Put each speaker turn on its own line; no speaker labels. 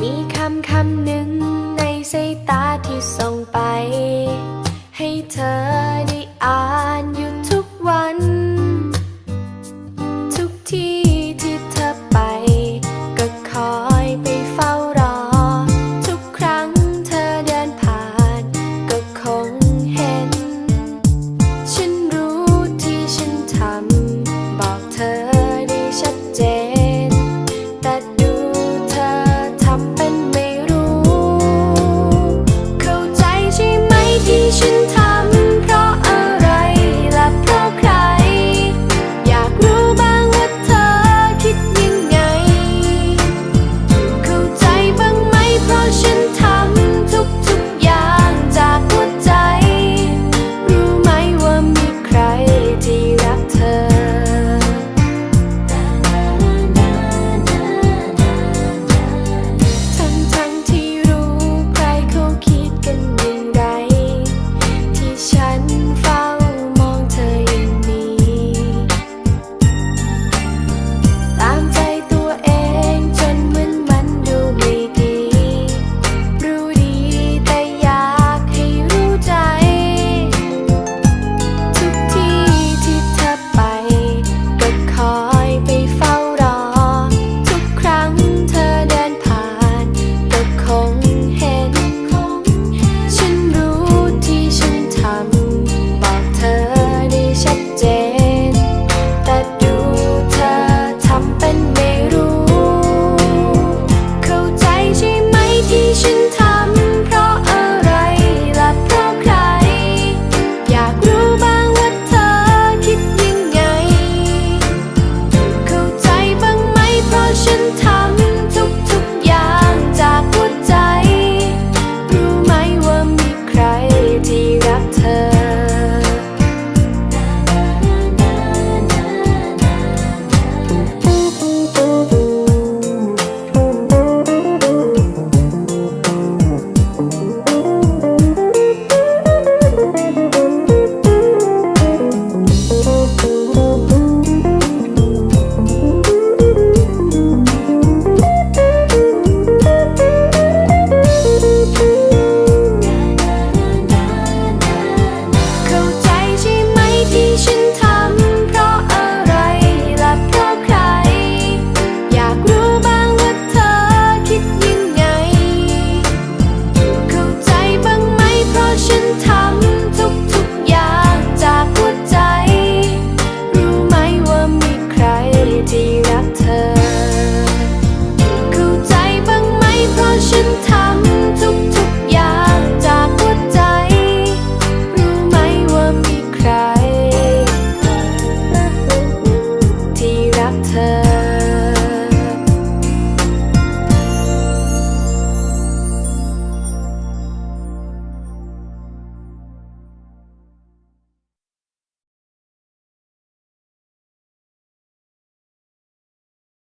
มีคำคำหนึ่งในสายตาที่ส่งไป ให้เธอได้อ่านอยู่ทุกวัน ทุกที่ที่เธอไป ก็คอยไปเฝ้ารอ ทุกครั้งเธอเดินผ่าน ก็คงเห็น ฉันรู้ที่ฉันทำ บอกเธอได้ชัดเจน